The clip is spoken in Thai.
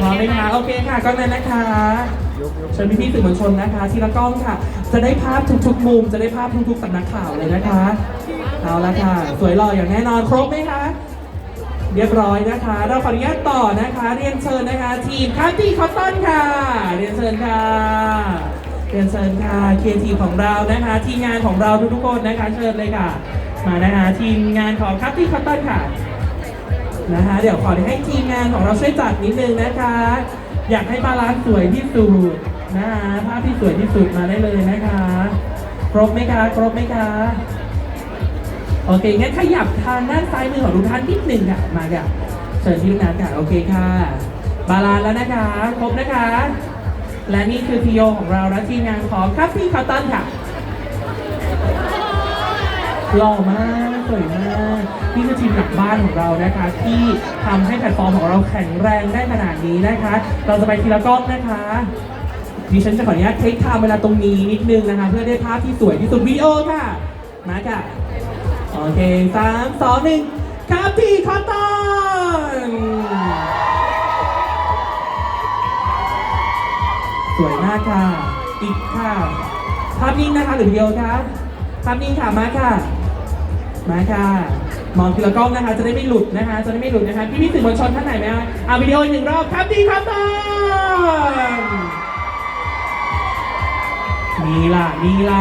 พร้อมไหมคะโอเคค่ะก็นั้นนะคะเชิญพี่ๆสื่อมวลชนนะคะ ทีละกล้องค่ะ จะได้ภาพทุกๆมุม จะได้ภาพทุกๆสำนักข่าวเลยนะคะ เอาละค่ะ สวยหล่ออย่างแน่นอนครบไหมคะ เรียบร้อยนะคะ เราขออนุญาตต่อนะคะ เรียนเชิญนะคะ ทีมคาร์ตี้คอตตอนค่ะ เรียนเชิญค่ะ เรียนเชิญค่ะเคทีของเรานะคะ ทีมงานของเราทุกๆคนนะคะ เชิญเลยค่ะ มานะคะทีมงานของคาร์ตี้คอตตอนค่ะ นะคะเดี๋ยวขอให้ทีมงานของเราช่วยจัดนิดนึงนะคะ อยากให้บาลานซ์สวยที่สุดนะคะภาพที่สวยที่สุดมาได้เลยนะคะ ครบไหมคะ ครบไหมคะโอเคงั้นขยับทางด้านซ้ายมือของทุกท่านนิดหนึ่งค่ะมาค่ะเชิญที่ลูกน้ำค่ะโอเคค่ะ บาลานซ์แล้วนะคะ ครบนะคะ และนี่คือพีโอของเราและทีมงานของคัพปี้คาตันค่ะ หล่อมากสวยมากนี่คือทีมหลักบ้านของเรานะคะ ที่ทำให้แพลตฟอร์มของเราแข็งแรงได้ขนาดนี้นะคะ เราจะไปทีละกล้องนะคะดิฉันจะขออนุญาตเทคไทม์เวลาตรงนี้นิดนึงนะคะ เพื่อได้ภาพที่สวยที่สุดวิดีโอค่ะ มาค่ะ โอเคสามสองหนึ่งครับพี่คอตตอนสวยมากค่ะ อีกค่ะ ภาพนิ่งนะคะหรือวิดีโอคะภาพนิ่งค่ะมาค่ะ มาค่ะมองทีละกล้องนะคะ จะได้ไม่หลุดนะคะ จะได้ไม่หลุดนะคะพี่พี่สื่อมวลชนท่านไหนไหมคะอะวิดีโออีกหนึ่งรอบครับดีครับตอนนี่ล่ะนี่ล่ะ